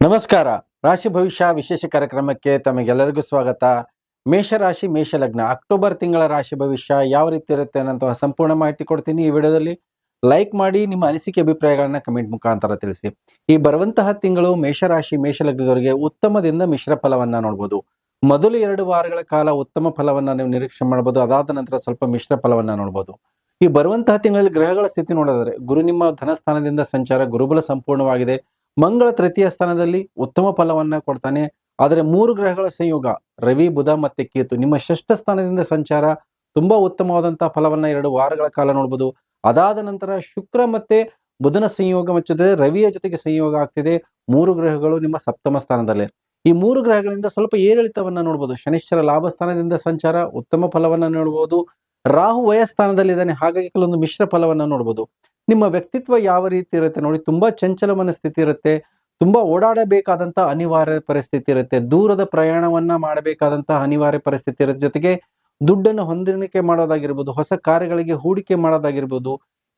ನಮಸ್ಕಾರ. ರಾಶಿ ಭವಿಷ್ಯ ವಿಶೇಷ ಕಾರ್ಯಕ್ರಮಕ್ಕೆ ತಮಗೆಲ್ಲರಿಗೂ ಸ್ವಾಗತ. ಮೇಷರಾಶಿ, ಮೇಷಲಗ್ನ, ಅಕ್ಟೋಬರ್ ತಿಂಗಳ ರಾಶಿ ಭವಿಷ್ಯ ಯಾವ ರೀತಿ ಇರುತ್ತೆ ಅನ್ನೋ ಸಂಪೂರ್ಣ ಮಾಹಿತಿ ಕೊಡ್ತೀನಿ ಈ ವಿಡಿಯೋದಲ್ಲಿ. ಲೈಕ್ ಮಾಡಿ, ನಿಮ್ಮ ಅನಿಸಿಕೆ, ಅಭಿಪ್ರಾಯಗಳನ್ನ ಕಮೆಂಟ್ ಮುಖಾಂತರ ತಿಳಿಸಿ. ಈ ಬರುವಂತಹ ತಿಂಗಳು ಮೇಷರಾಶಿ, ಮೇಷಲಗ್ನದವರಿಗೆ ಉತ್ತಮದಿಂದ ಮಿಶ್ರ ಫಲವನ್ನ ನೋಡ್ಬೋದು. ಮೊದಲು ಎರಡು ವಾರಗಳ ಕಾಲ ಉತ್ತಮ ಫಲವನ್ನ ನೀವು ನಿರೀಕ್ಷೆ ಮಾಡಬಹುದು ಅದಾದ ನಂತರ ಸ್ವಲ್ಪ ಮಿಶ್ರ ಫಲವನ್ನ ನೋಡ್ಬೋದು. ಈ ಬರುವಂತಹ ತಿಂಗಳಲ್ಲಿ ಗ್ರಹಗಳ ಸ್ಥಿತಿ ನೋಡಿದ್ರೆ ಗುರು ನಿಮ್ಮ ಧನಸ್ಥಾನದಿಂದ ಸಂಚಾರ ಗುರುಬಲ ಸಂಪೂರ್ಣವಾಗಿದೆ. ಮಂಗಳ ತೃತೀಯ ಸ್ಥಾನದಲ್ಲಿ ಉತ್ತಮ ಫಲವನ್ನ ಕೊಡ್ತಾನೆ. ಆದರೆ ಮೂರು ಗ್ರಹಗಳ ಸಂಯೋಗ, ರವಿ, ಬುಧ ಮತ್ತೆ ಕೇತು. ನಿಮ್ಮ ಷಷ್ಠ ಸ್ಥಾನದಿಂದ ಸಂಚಾರ ತುಂಬಾ ಉತ್ತಮವಾದಂತಹ ಫಲವನ್ನ ಎರಡು ವಾರಗಳ ಕಾಲ ನೋಡ್ಬೋದು. ಅದಾದ ನಂತರ ಶುಕ್ರ ಮತ್ತೆ ಬುಧನ ಸಂಯೋಗ ಮಚ್ಚಿದ್ರೆ ರವಿಯ ಜೊತೆಗೆ ಸಂಯೋಗ ಆಗ್ತಿದೆ. ಮೂರು ಗ್ರಹಗಳು ನಿಮ್ಮ ಸಪ್ತಮ ಸ್ಥಾನದಲ್ಲಿ. ಈ ಮೂರು ಗ್ರಹಗಳಿಂದ ಸ್ವಲ್ಪ ಏರಿಳಿತವನ್ನ ನೋಡ್ಬೋದು. ಶನಿಶ್ಚರ ಲಾಭ ಸ್ಥಾನದಿಂದ ಸಂಚಾರ, ಉತ್ತಮ ಫಲವನ್ನ ನೋಡ್ಬೋದು. ರಾಹು ವಯಸ್ಥಾನದಲ್ಲಿ ಇದ್ದಾನೆ ಹಾಗಾಗಿ ಕೆಲವೊಂದು ಮಿಶ್ರ ಫಲವನ್ನ ನೋಡ್ಬೋದು. ನಿಮ್ಮ ವ್ಯಕ್ತಿತ್ವ ಯಾವ ರೀತಿ ಇರುತ್ತೆ ನೋಡಿ, ತುಂಬಾ ಚಂಚಲ ಮನಸ್ಥಿತಿ ಇರುತ್ತೆ, ತುಂಬಾ ಓಡಾಡಬೇಕಾದಂತ ಅನಿವಾರ್ಯ ಪರಿಸ್ಥಿತಿ ಇರುತ್ತೆ, ದೂರದ ಪ್ರಯಾಣವನ್ನ ಮಾಡಬೇಕಾದಂತಹ ಅನಿವಾರ್ಯ ಪರಿಸ್ಥಿತಿ ಇರುತ್ತೆ, ಜೊತೆಗೆ ದುಡ್ಡನ್ನು ಹೊಂದಾಣಿಕೆ ಮಾಡೋದಾಗಿರ್ಬೋದು, ಹೊಸ ಕಾರ್ಯಗಳಿಗೆ ಹೂಡಿಕೆ ಮಾಡೋದಾಗಿರ್ಬೋದು,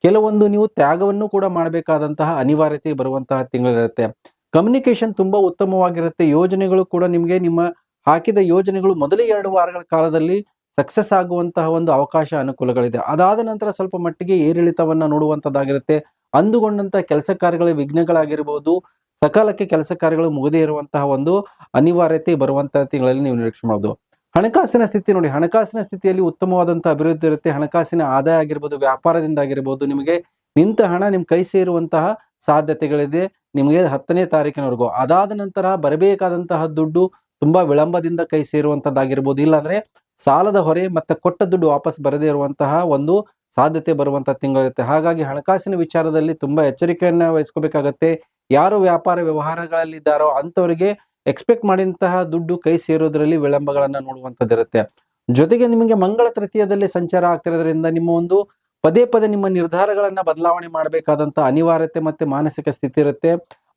ಕೆಲವೊಂದು ನೀವು ತ್ಯಾಗವನ್ನು ಕೂಡ ಮಾಡಬೇಕಾದಂತಹ ಅನಿವಾರ್ಯತೆ ಬರುವಂತಹ ತಿಂಗಳಿರುತ್ತೆ. ಕಮ್ಯುನಿಕೇಶನ್ ತುಂಬಾ ಉತ್ತಮವಾಗಿರುತ್ತೆ, ಯೋಜನೆಗಳು ಕೂಡ ನಿಮಗೆ ನಿಮ್ಮ ಹಾಕಿದ ಯೋಜನೆಗಳು ಮೊದಲೇ ಎರಡು ವಾರಗಳ ಕಾಲದಲ್ಲಿ ಸಕ್ಸಸ್ ಆಗುವಂತಹ ಒಂದು ಅವಕಾಶ ಅನುಕೂಲಗಳಿದೆ. ಅದಾದ ನಂತರ ಸ್ವಲ್ಪ ಮಟ್ಟಿಗೆ ಏರಿಳಿತವನ್ನ ನೋಡುವಂತದ್ದಾಗಿರುತ್ತೆ. ಅಂದುಕೊಂಡಂತಹ ಕೆಲಸ ಕಾರ್ಯಗಳ ವಿಘ್ನಗಳಾಗಿರ್ಬೋದು, ಸಕಾಲಕ್ಕೆ ಕೆಲಸ ಕಾರ್ಯಗಳು ಮುಗದೇ ಇರುವಂತಹ ಒಂದು ಅನಿವಾರ್ಯತೆ ಬರುವಂತಹ ತಿಂಗಳಲ್ಲಿ ನೀವು ನಿರೀಕ್ಷೆ ಮಾಡಬಹುದು ಹಣಕಾಸಿನ ಸ್ಥಿತಿ ನೋಡಿ, ಹಣಕಾಸಿನ ಸ್ಥಿತಿಯಲ್ಲಿ ಉತ್ತಮವಾದಂತಹ ಅಭಿವೃದ್ಧಿ ಇರುತ್ತೆ. ಹಣಕಾಸಿನ ಆದಾಯ ಆಗಿರ್ಬೋದು, ವ್ಯಾಪಾರದಿಂದ ಆಗಿರ್ಬೋದು, ನಿಮಗೆ ನಿಂತ ಹಣ ನಿಮ್ ಕೈ ಸೇರುವಂತಹ ಸಾಧ್ಯತೆಗಳಿದೆ. ನಿಮಗೆ ಹತ್ತನೇ ತಾರೀಕಿನವರೆಗೂ. ಅದಾದ ನಂತರ ಬರಬೇಕಾದಂತಹ ದುಡ್ಡು ತುಂಬಾ ವಿಳಂಬದಿಂದ ಕೈ ಸೇರುವಂತದ್ದಾಗಿರ್ಬೋದು. ಇಲ್ಲಾಂದ್ರೆ ಸಾಲದ ಹೊರೆ ಮತ್ತೆ ಕೊಟ್ಟ ದುಡ್ಡು ವಾಪಸ್ ಬರದೇ ಇರುವಂತಹ ಒಂದು ಸಾಧ್ಯತೆ ಬರುವಂತಹ ತಿಂಗಳಿರುತ್ತೆ. ಹಾಗಾಗಿ ಹಣಕಾಸಿನ ವಿಚಾರದಲ್ಲಿ ತುಂಬಾ ಎಚ್ಚರಿಕೆಯನ್ನ ವಹಿಸ್ಕೋಬೇಕಾಗತ್ತೆ. ಯಾರು ವ್ಯಾಪಾರ ವ್ಯವಹಾರಗಳಲ್ಲಿದ್ದಾರೋ ಅಂತವರಿಗೆ ಎಕ್ಸ್ಪೆಕ್ಟ್ ಮಾಡಿದಂತಹ ದುಡ್ಡು ಕೈ ಸೇರೋದ್ರಲ್ಲಿ ವಿಳಂಬಗಳನ್ನ ನೋಡುವಂತದ್ದಿರುತ್ತೆ ಜೊತೆಗೆ ನಿಮಗೆ ಮಂಗಳ ತೃತೀಯದಲ್ಲಿ ಸಂಚಾರ ಆಗ್ತಿರೋದ್ರಿಂದ ನಿಮ್ಮ ಒಂದು ಪದೇ ಪದೇ ನಿಮ್ಮ ನಿರ್ಧಾರಗಳನ್ನ ಬದಲಾವಣೆ ಮಾಡಬೇಕಾದಂತ ಅನಿವಾರ್ಯತೆ ಮತ್ತೆ ಮಾನಸಿಕ ಸ್ಥಿತಿ ಇರುತ್ತೆ.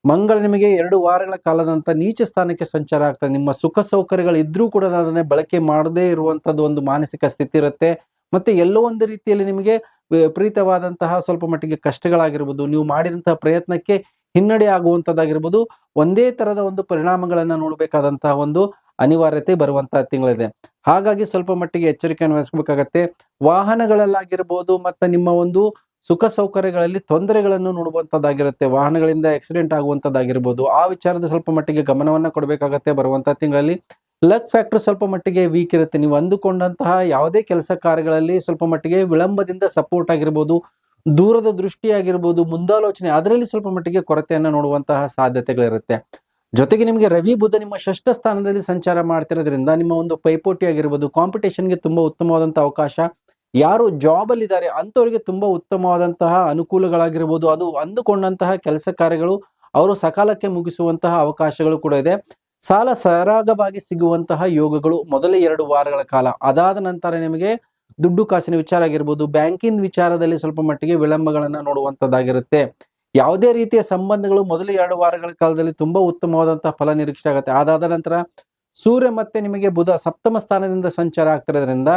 ಮಂಗಳ ನಿಮಗೆ ಎರಡು ವಾರಗಳ ಕಾಲದಂತ ನೀಚ ಸ್ಥಾನಕ್ಕೆ ಸಂಚಾರ ಆಗ್ತದೆ. ನಿಮ್ಮ ಸುಖ ಸೌಕರ್ಯಗಳು ಇದ್ರೂ ಕೂಡ ಅದನ್ನೇ ಬಳಕೆ ಮಾಡದೇ ಇರುವಂತದ್ದು ಒಂದು ಮಾನಸಿಕ ಸ್ಥಿತಿ ಇರುತ್ತೆ. ಮತ್ತೆ ಎಲ್ಲೋ ಒಂದು ರೀತಿಯಲ್ಲಿ ನಿಮಗೆ ವಿಪರೀತವಾದಂತಹ ಸ್ವಲ್ಪ ಮಟ್ಟಿಗೆ ಕಷ್ಟಗಳಾಗಿರ್ಬೋದು, ನೀವು ಮಾಡಿದಂತಹ ಪ್ರಯತ್ನಕ್ಕೆ ಹಿನ್ನಡೆ ಆಗುವಂತದ್ದಾಗಿರ್ಬೋದು, ಒಂದೇ ತರದ ಒಂದು ಪರಿಣಾಮಗಳನ್ನ ನೋಡಬೇಕಾದಂತಹ ಒಂದು ಅನಿವಾರ್ಯತೆ ಬರುವಂತಹ ತಿಂಗಳಿದೆ. ಹಾಗಾಗಿ ಸ್ವಲ್ಪ ಮಟ್ಟಿಗೆ ಎಚ್ಚರಿಕೆಯನ್ನು ವಹಿಸ್ಬೇಕಾಗತ್ತೆ ವಾಹನಗಳಲ್ಲಾಗಿರ್ಬೋದು, ಮತ್ತೆ ನಿಮ್ಮ ಒಂದು ಸುಖ ಸೌಕರ್ಯಗಳಲ್ಲಿ ತೊಂದರೆಗಳನ್ನು ನೋಡುವಂಥದ್ದಾಗಿರುತ್ತೆ ವಾಹನಗಳಿಂದ ಆಕ್ಸಿಡೆಂಟ್ ಆಗುವಂಥದ್ದಾಗಿರ್ಬೋದು ಆ ವಿಚಾರದ ಸ್ವಲ್ಪ ಮಟ್ಟಿಗೆ ಗಮನವನ್ನು ಕೊಡಬೇಕಾಗತ್ತೆ ಬರುವಂತಹ ತಿಂಗಳಲ್ಲಿ. ಲಕ್ ಫ್ಯಾಕ್ಟರ್ ಸ್ವಲ್ಪ ಮಟ್ಟಿಗೆ ವೀಕ್ ಇರುತ್ತೆ. ನೀವು ಅಂದುಕೊಂಡಂತಹ ಯಾವುದೇ ಕೆಲಸ ಕಾರ್ಯಗಳಲ್ಲಿ ಸ್ವಲ್ಪ ಮಟ್ಟಿಗೆ ವಿಳಂಬದಿಂದ ಸಪೋರ್ಟ್ ಆಗಿರ್ಬೋದು, ದೂರದ ದೃಷ್ಟಿ ಆಗಿರ್ಬೋದು ಮುಂದಾಲೋಚನೆ, ಅದರಲ್ಲಿ ಸ್ವಲ್ಪ ಮಟ್ಟಿಗೆ ಕೊರತೆಯನ್ನು ನೋಡುವಂತಹ ಸಾಧ್ಯತೆಗಳಿರುತ್ತೆ. ಜೊತೆಗೆ ನಿಮಗೆ ರವಿ ಬುಧ ನಿಮ್ಮ ಷಷ್ಠ ಸ್ಥಾನದಲ್ಲಿ ಸಂಚಾರ ಮಾಡ್ತಿರೋದ್ರಿಂದ ನಿಮ್ಮ ಒಂದು ಪೈಪೋಟಿ ಆಗಿರ್ಬೋದು ಕಾಂಪಿಟೇಷನ್ಗೆ ತುಂಬಾ ಉತ್ತಮವಾದಂತಹ ಅವಕಾಶ. ಯಾರು ಜಾಬ್ ಅಲ್ಲಿ ತುಂಬ ಅಂತವರಿಗೆ ತುಂಬಾ ಉತ್ತಮವಾದಂತಹ ಅನುಕೂಲಗಳಾಗಿರ್ಬೋದು. ಅದು ಅಂದುಕೊಂಡಂತಹ ಕೆಲಸ ಕಾರ್ಯಗಳು ಅವರು ಸಕಾಲಕ್ಕೆ ಮುಗಿಸುವಂತಹ ಅವಕಾಶಗಳು ಕೂಡ ಇದೆ. ಸಾಲ ಸರಾಗವಾಗಿ ಸಿಗುವಂತಹ ಯೋಗಗಳು ಮೊದಲ ಎರಡು ವಾರಗಳ ಕಾಲ. ಅದಾದ ನಂತರ ನಿಮಗೆ ದುಡ್ಡು ಕಾಸಿನ ವಿಚಾರ ಆಗಿರ್ಬೋದು, ಬ್ಯಾಂಕಿನ ವಿಚಾರದಲ್ಲಿ ಸ್ವಲ್ಪ ಮಟ್ಟಿಗೆ ವಿಳಂಬಗಳನ್ನು ನೋಡುವಂಥದ್ದಾಗಿರುತ್ತೆ. ಯಾವುದೇ ರೀತಿಯ ಸಂಬಂಧಗಳು ಮೊದಲ ಎರಡು ವಾರಗಳ ಕಾಲದಲ್ಲಿ ತುಂಬಾ ಉತ್ತಮವಾದಂತಹ ಫಲ ನಿರೀಕ್ಷೆ ಆಗುತ್ತೆ. ಅದಾದ ನಂತರ ಸೂರ್ಯ ಮತ್ತೆ ನಿಮಗೆ ಬುಧ ಸಪ್ತಮ ಸ್ಥಾನದಿಂದ ಸಂಚಾರ ಆಗ್ತಿರೋದ್ರಿಂದ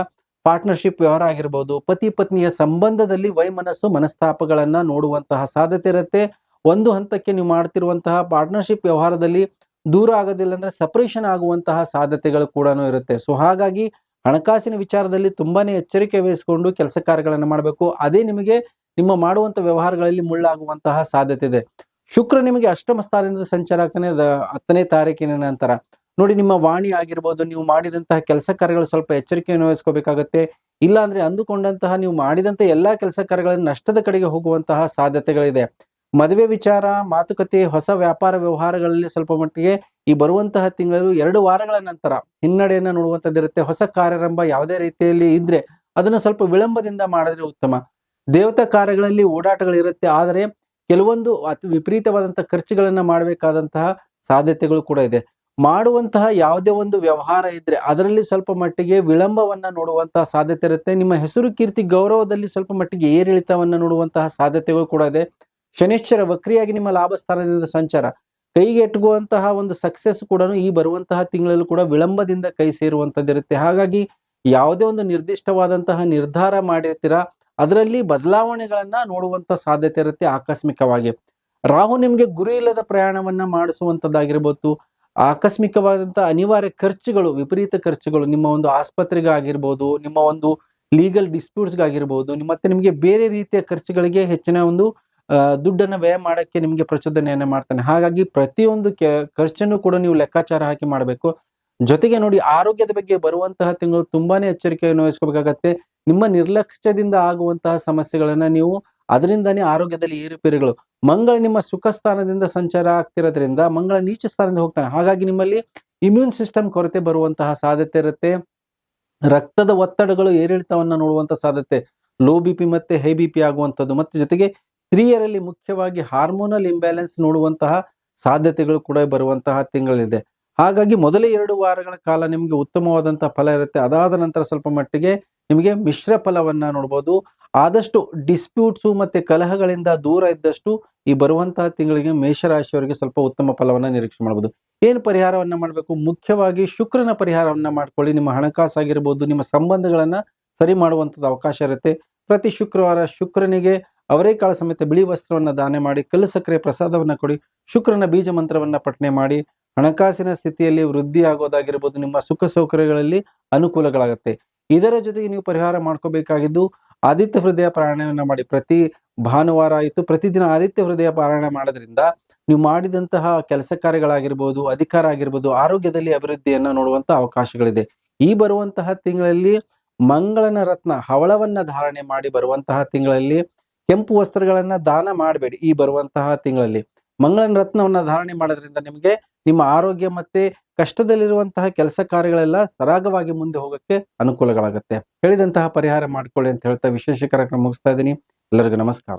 ಪಾರ್ಟ್ನರ್ಶಿಪ್ ವ್ಯವಹಾರ ಆಗಿರ್ಬೋದು, ಪತಿ ಪತ್ನಿಯ ಸಂಬಂಧದಲ್ಲಿ ವೈಮನಸ್ಸು, ಮನಸ್ತಾಪಗಳನ್ನ ನೋಡುವಂತಹ ಸಾಧ್ಯತೆ ಇರುತ್ತೆ. ಒಂದು ಹಂತಕ್ಕೆ ನೀವು ಮಾಡ್ತಿರುವಂತಹ ಪಾರ್ಟ್ನರ್ಶಿಪ್ ವ್ಯವಹಾರದಲ್ಲಿ ದೂರ ಆಗೋದಿಲ್ಲ ಅಂದ್ರೆ ಸಪ್ರೇಷನ್ ಆಗುವಂತಹ ಸಾಧ್ಯತೆಗಳು ಕೂಡ ಇರುತ್ತೆ. ಸೊ, ಹಾಗಾಗಿ ಹಣಕಾಸಿನ ವಿಚಾರದಲ್ಲಿ ತುಂಬಾನೇ ಎಚ್ಚರಿಕೆ ವಹಿಸಿಕೊಂಡು ಕೆಲಸ ಕಾರ್ಯಗಳನ್ನು ಮಾಡಬೇಕು. ಅದೇ ನಿಮಗೆ ನಿಮ್ಮ ಮಾಡುವಂತ ವ್ಯವಹಾರಗಳಲ್ಲಿ ಮುಳ್ಳಾಗುವಂತಹ ಸಾಧ್ಯತೆ ಇದೆ. ಶುಕ್ರ ನಿಮಗೆ ಅಷ್ಟಮ ಸ್ಥಾನದಿಂದ ಸಂಚಾರ ಆಗ್ತಾನೆ ಹತ್ತನೇ ತಾರೀಕಿನ ನಂತರ. ನೋಡಿ, ನಿಮ್ಮ ವಾಣಿ ಆಗಿರ್ಬೋದು, ನೀವು ಮಾಡಿದಂತಹ ಕೆಲಸ ಕಾರ್ಯಗಳು ಸ್ವಲ್ಪ ಎಚ್ಚರಿಕೆಯನ್ನು ವಹಿಸ್ಕೋಬೇಕಾಗತ್ತೆ. ಇಲ್ಲ ಅಂದ್ರೆ ಅಂದುಕೊಂಡಂತಹ ನೀವು ಮಾಡಿದಂತ ಎಲ್ಲಾ ಕೆಲಸ ಕಾರ್ಯಗಳನ್ನು ನಷ್ಟದ ಕಡೆಗೆ ಹೋಗುವಂತಹ ಸಾಧ್ಯತೆಗಳಿದೆ. ಮದುವೆ ವಿಚಾರ, ಮಾತುಕತೆ, ಹೊಸ ವ್ಯಾಪಾರ ವ್ಯವಹಾರಗಳಲ್ಲಿ ಸ್ವಲ್ಪ ಮಟ್ಟಿಗೆ ಈ ಬರುವಂತಹ ತಿಂಗಳು ಎರಡು ವಾರಗಳ ನಂತರ ಹಿನ್ನಡೆಯನ್ನ ನೋಡುವಂತದ್ದಿರುತ್ತೆ ಹೊಸ ಕಾರ್ಯಾರಂಭ ಯಾವುದೇ ರೀತಿಯಲ್ಲಿ ಇದ್ರೆ ಅದನ್ನ ಸ್ವಲ್ಪ ವಿಳಂಬದಿಂದ ಮಾಡಿದ್ರೆ ಉತ್ತಮ. ದೇವತಾ ಕಾರ್ಯಗಳಲ್ಲಿ ಓಡಾಟಗಳಿರುತ್ತೆ. ಆದರೆ ಕೆಲವೊಂದು ಅತಿ ವಿಪರೀತವಾದಂತಹ ಖರ್ಚುಗಳನ್ನ ಮಾಡಬೇಕಾದಂತಹ ಸಾಧ್ಯತೆಗಳು ಕೂಡ ಇದೆ. ಮಾಡುವಂತಹ ಯಾವುದೇ ಒಂದು ವ್ಯವಹಾರ ಇದ್ರೆ ಅದರಲ್ಲಿ ಸ್ವಲ್ಪ ಮಟ್ಟಿಗೆ ವಿಳಂಬವನ್ನ ನೋಡುವಂತಹ ಸಾಧ್ಯತೆ ಇರುತ್ತೆ. ನಿಮ್ಮ ಹೆಸರು, ಕೀರ್ತಿ, ಗೌರವದಲ್ಲಿ ಸ್ವಲ್ಪ ಮಟ್ಟಿಗೆ ಏರಿಳಿತವನ್ನ ನೋಡುವಂತಹ ಸಾಧ್ಯತೆಗಳು ಕೂಡ ಇದೆ. ಶನಿಶ್ಚರ, ವಕ್ರಿಯಾಗಿ ನಿಮ್ಮ ಲಾಭ ಸ್ಥಾನದಿಂದ ಸಂಚಾರ. ಕೈಗೆ ಎಟುಕುವಂತಹ ಒಂದು ಸಕ್ಸಸ್ ಕೂಡ ಈ ಬರುವಂತಹ ತಿಂಗಳಲ್ಲೂ ಕೂಡ ವಿಳಂಬದಿಂದ ಕೈ ಸೇರುವಂತದ್ದಿರುತ್ತೆ ಹಾಗಾಗಿ ಯಾವುದೇ ಒಂದು ನಿರ್ದಿಷ್ಟವಾದಂತಹ ನಿರ್ಧಾರ ಮಾಡಿರ್ತೀರಾ, ಅದರಲ್ಲಿ ಬದಲಾವಣೆಗಳನ್ನ ನೋಡುವಂತ ಸಾಧ್ಯತೆ ಇರುತ್ತೆ ಆಕಸ್ಮಿಕವಾಗಿ. ರಾಹು ನಿಮಗೆ ಗುರಿ ಇಲ್ಲದ ಪ್ರಯಾಣವನ್ನ ಮಾಡಿಸುವಂತದ್ದಾಗಿರ್ಬೋದು ಆಕಸ್ಮಿಕವಾದಂತಹ ಅನಿವಾರ್ಯ ಖರ್ಚುಗಳು, ವಿಪರೀತ ಖರ್ಚುಗಳು ನಿಮ್ಮ ಒಂದು ಆಸ್ಪತ್ರೆಗೆ ಆಗಿರ್ಬೋದು ನಿಮ್ಮ ಒಂದು ಲೀಗಲ್ ಡಿಸ್ಪ್ಯೂಟ್ಸ್ಗಾಗಿರ್ಬೋದು ನಿಮ್ಮ- ಮತ್ತೆ ನಿಮಗೆ ಬೇರೆ ರೀತಿಯ ಖರ್ಚುಗಳಿಗೆ ಹೆಚ್ಚಿನ ಒಂದು ದುಡ್ಡನ್ನು ವ್ಯಯ ಮಾಡೋಕ್ಕೆ ನಿಮಗೆ ಪ್ರಚೋದನೆಯನ್ನು ಮಾಡ್ತಾನೆ. ಹಾಗಾಗಿ ಪ್ರತಿಯೊಂದು ಖರ್ಚನ್ನು ಕೂಡ ನೀವು ಲೆಕ್ಕಾಚಾರ ಹಾಕಿ ಮಾಡಬೇಕು. ಜೊತೆಗೆ ನೋಡಿ, ಆರೋಗ್ಯದ ಬಗ್ಗೆ ಬರುವಂತಹ ತಿಂಗಳು ತುಂಬಾನೇ ಎಚ್ಚರಿಕೆಯನ್ನು ವಹಿಸ್ಕೋಬೇಕಾಗತ್ತೆ. ನಿಮ್ಮ ನಿರ್ಲಕ್ಷ್ಯದಿಂದ ಆಗುವಂತಹ ಸಮಸ್ಯೆಗಳನ್ನ ನೀವು ಅದರಿಂದಾನೇ ಆರೋಗ್ಯದಲ್ಲಿ ಏರುಪೇರುಗಳು. ಮಂಗಳ ನಿಮ್ಮ ಸುಖ ಸ್ಥಾನದಿಂದ ಸಂಚಾರ ಆಗ್ತಿರೋದ್ರಿಂದ ಮಂಗಳ ನೀಚ ಸ್ಥಾನದಿಂದ ಹೋಗ್ತಾನೆ. ಹಾಗಾಗಿ ನಿಮ್ಮಲ್ಲಿ ಇಮ್ಯೂನ್ ಸಿಸ್ಟಮ್ ಕೊರತೆ ಬರುವಂತಹ ಸಾಧ್ಯತೆ ಇರುತ್ತೆ. ರಕ್ತದ ಒತ್ತಡಗಳು ಏರಿಳಿತವನ್ನ ನೋಡುವಂತಹ ಸಾಧ್ಯತೆ ಲೋ ಬಿ ಪಿ ಮತ್ತೆ ಹೈ ಬಿ ಪಿ ಆಗುವಂಥದ್ದು. ಮತ್ತೆ ಜೊತೆಗೆ ಸ್ತ್ರೀಯರಲ್ಲಿ ಮುಖ್ಯವಾಗಿ ಹಾರ್ಮೋನಲ್ ಇಂಬ್ಯಾಲೆನ್ಸ್ ನೋಡುವಂತಹ ಸಾಧ್ಯತೆಗಳು ಕೂಡ ಬರುವಂತಹ ತಿಂಗಳಿದೆ. ಹಾಗಾಗಿ ಮೊದಲೇ ಎರಡು ವಾರಗಳ ಕಾಲ ನಿಮಗೆ ಉತ್ತಮವಾದಂತಹ ಫಲ ಇರುತ್ತೆ. ಅದಾದ ನಂತರ ಸ್ವಲ್ಪ ಮಟ್ಟಿಗೆ ನಿಮಗೆ ಮಿಶ್ರ ಫಲವನ್ನ ನೋಡ್ಬೋದು. ಆದಷ್ಟು ಡಿಸ್ಪ್ಯೂಟ್ಸು ಮತ್ತು ಕಲಹಗಳಿಂದ ದೂರ ಇದ್ದಷ್ಟು ಈ ಬರುವಂತಹ ತಿಂಗಳಿಗೆ ಮೇಷರಾಶಿಯವರಿಗೆ ಸ್ವಲ್ಪ ಉತ್ತಮ ಫಲವನ್ನು ನಿರೀಕ್ಷೆ ಮಾಡ್ಬೋದು. ಏನು ಪರಿಹಾರವನ್ನ ಮಾಡಬೇಕು? ಮುಖ್ಯವಾಗಿ ಶುಕ್ರನ ಪರಿಹಾರವನ್ನ ಮಾಡ್ಕೊಳ್ಳಿ. ನಿಮ್ಮ ಹಣಕಾಸಾಗಿರ್ಬೋದು, ನಿಮ್ಮ ಸಂಬಂಧಗಳನ್ನ ಸರಿ ಮಾಡುವಂಥದ್ದು ಅವಕಾಶ ಇರುತ್ತೆ. ಪ್ರತಿ ಶುಕ್ರವಾರ ಶುಕ್ರನಿಗೆ ಅವರೇಕಾಳ ಸಮೇತ ಬಿಳಿ ವಸ್ತ್ರವನ್ನ ದಾನ ಮಾಡಿ, ಕಲ್ಲು ಸಕ್ಕರೆ ಪ್ರಸಾದವನ್ನ ಕೊಡಿ, ಶುಕ್ರನ ಬೀಜ ಮಂತ್ರವನ್ನ ಪಠನೆ ಮಾಡಿ, ಹಣಕಾಸಿನ ಸ್ಥಿತಿಯಲ್ಲಿ ವೃದ್ಧಿ ಆಗೋದಾಗಿರ್ಬೋದು, ನಿಮ್ಮ ಸುಖ ಸೌಕರ್ಯಗಳಲ್ಲಿ ಅನುಕೂಲಗಳಾಗುತ್ತೆ. ಇದರ ಜೊತೆಗೆ ನೀವು ಪರಿಹಾರ ಮಾಡ್ಕೋಬೇಕಾಗಿದ್ದು ಆದಿತ್ಯ ಹೃದಯ ಪಾರಾಯಣವನ್ನು ಮಾಡಿ ಪ್ರತಿ ಭಾನುವಾರ ಆಯಿತು, ಪ್ರತಿದಿನ ಆದಿತ್ಯ ಹೃದಯ ಪಾರಾಯಣ ಮಾಡೋದ್ರಿಂದ ನೀವು ಮಾಡಿದಂತಹ ಕೆಲಸ ಕಾರ್ಯಗಳಾಗಿರ್ಬೋದು, ಅಧಿಕಾರ ಆಗಿರ್ಬೋದು, ಆರೋಗ್ಯದಲ್ಲಿ ಅಭಿವೃದ್ಧಿಯನ್ನು ನೋಡುವಂತ ಅವಕಾಶಗಳಿದೆ. ಈ ಬರುವಂತಹ ತಿಂಗಳಲ್ಲಿ ಮಂಗಳನ ರತ್ನ, ಹವಳವನ್ನ ಧಾರಣೆ ಮಾಡಿ ಬರುವಂತಹ ತಿಂಗಳಲ್ಲಿ ಕೆಂಪು ವಸ್ತ್ರಗಳನ್ನ ದಾನ ಮಾಡಬೇಡಿ ಈ ಬರುವಂತಹ ತಿಂಗಳಲ್ಲಿ. ಮಂಗಳನ ರತ್ನವನ್ನ ಧಾರಣೆ ಮಾಡೋದ್ರಿಂದ ನಿಮಗೆ ನಿಮ್ಮ ಆರೋಗ್ಯ ಮತ್ತೆ ಕಷ್ಟದಲ್ಲಿರುವಂತಹ ಕೆಲಸ ಕಾರ್ಯಗಳೆಲ್ಲ ಸರಾಗವಾಗಿ ಮುಂದೆ ಹೋಗಕ್ಕೆ ಅನುಕೂಲಗಳಾಗುತ್ತೆ. ಹೇಳಿದಂತಹ ಪರಿಹಾರ ಮಾಡಿಕೊಳ್ಳಿ ಅಂತ ಹೇಳ್ತಾ ವಿಶೇಷ ಕಾರ್ಯಕ್ರಮ ಮುಗಿಸ್ತಾ ಇದ್ದೀನಿ. ಎಲ್ಲರಿಗೂ ನಮಸ್ಕಾರ.